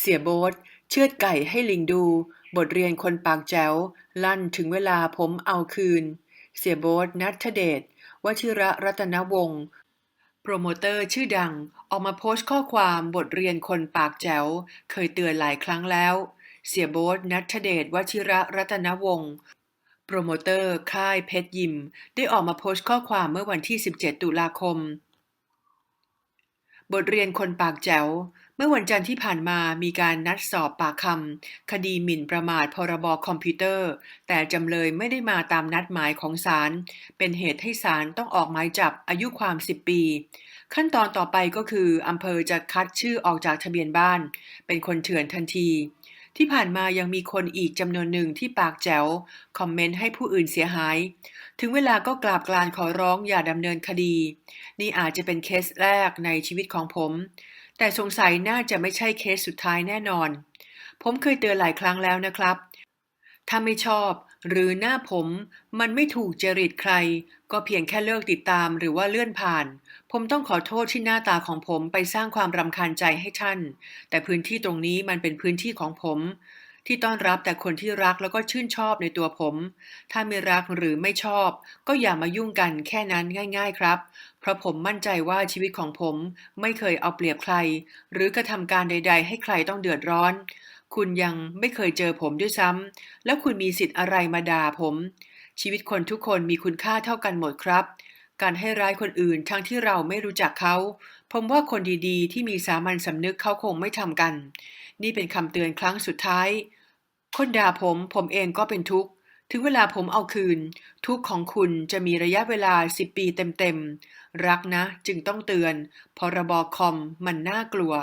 เสียโบ๊ทเชือดไก่ให้ลิงดู บทเรียนคนปากแจ๋ว ลั่นถึงเวลาผมเอาคืน เสียโบ๊ทนัทเดชวชิระรัตนวงศ์โปรโมเตอร์ชื่อดังออกมาโพสต์ข้อความบทเรียนคนปากแจ๋ว เคยเตือนหลายครั้งแล้ว เสียโบ๊ทนัทเดชวชิระรัตนวงศ์โปรโมเตอร์ ค่ายเพชรยิม ได้ออกมาโพสต์ข้อความเมื่อวันที่ 17 ตุลาคม บทเรียนคนปากแจ๋ว เมื่อวันจันทร์ที่ผ่านมามีการนัดสอบปากคำคดีหมิ่นประมาทพรบคอมพิวเตอร์ แต่จำเลยไม่ได้มาตามนัดหมายของศาล เป็นเหตุให้ศาลต้องออกหมายจับอายุความ 10 ปี ขั้นตอนต่อไปก็คืออำเภอจะคัดชื่อออกจากทะเบียนบ้าน เป็นคนเถื่อนทันที ที่ผ่านมายังมีคนอีกจำนวนหนึ่งที่ปากแจ๋วคอมเมนต์ให้ผู้อื่นเสียหาย ถึงเวลาก็กราบกรานขอร้องอย่าดำเนินคดี นี่อาจจะเป็นเคสแรกในชีวิตของผม แต่สงสัยน่าจะไม่ใช่เคสสุดท้ายแน่นอน ผมเคยเตือนหลายครั้งแล้วนะครับ ถ้าไม่ชอบหรือหน้าผมมันไม่ถูกจริตใคร ก็เพียงแค่เลิกติดตามหรือว่าเลื่อนผ่าน ผมต้องขอโทษที่หน้าตาของผมไปสร้างความรำคาญใจให้ท่าน แต่พื้นที่ตรงนี้มันเป็นพื้นที่ของผม ที่ต้อนรับแต่คนที่รักแล้วก็ชื่นชอบในตัวผม ถ้าไม่รักหรือไม่ชอบ ก็อย่ามายุ่งกันแค่นั้นง่าย ๆครับ เพราะผมมั่นใจว่าชีวิตของผมไม่เคยเอาเปรียบใคร หรือกระทำการใด ๆ ให้ใครต้องเดือดร้อน คุณยังไม่เคยเจอผมด้วยซ้ำแล้วคุณมีสิทธิ์อะไรมาด่าผม ชีวิตคนทุกคนมีคุณค่าเท่ากันหมดครับ การให้ร้ายคนอื่นทั้งที่เราไม่รู้จักเขา ผมว่าคนดีๆ ที่มีสามัญสำนึกเขาคงไม่ทำกัน นี่เป็นคำเตือนครั้งสุดท้าย คนด่าผม ผมเองก็เป็นทุกข์ ถึงเวลาผมเอาคืน ทุกข์ของคุณจะมีระยะเวลา10ปีเต็มๆ รักนะ จึงต้องเตือน พรบคอมมันน่ากลัว